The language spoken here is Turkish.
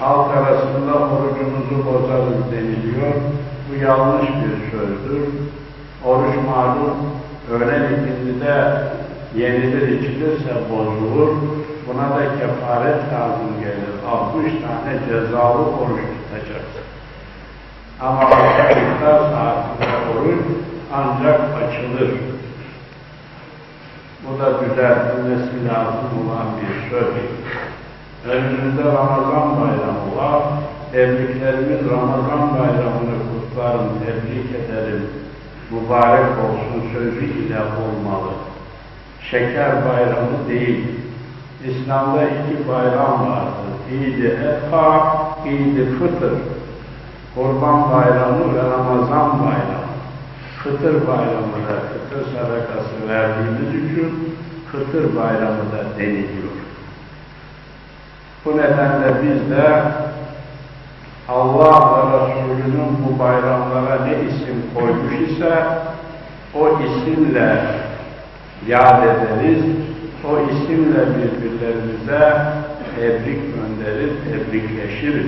halk arasında orucumuzu bozarız deniliyor. Bu yanlış bir sözdür. Oruç malum öğlen ikindide yenilir içilirse bozulur. Buna da kefaret lazım gelir. 60 tane cezalı oruç tutacaksın. Ama iftar saatinde oruç ancak açılır. Bu da düzeltilmesi lazım olan bir söz. Önümüzde Ramazan bayramı var. Tebriklerimiz Ramazan bayramını kutlarım, tebrik ederim. Mübarek olsun sözü ile olmalı. Şeker bayramı değil. İslam'da iki bayram vardır. İd-i Efa, İd-i Fıtır. Kurban bayramı ve Ramazan bayramı. Fıtır bayramı da fıtır sadakası verdiğimiz için fıtır bayramı da deniliyor. Bu nedenle biz de Allah ve Resulünün bu bayramlara ne isim koymuş ise o isimle yad ederiz, o isimle birbirlerimize tebrik gönderir, tebrikleşiriz.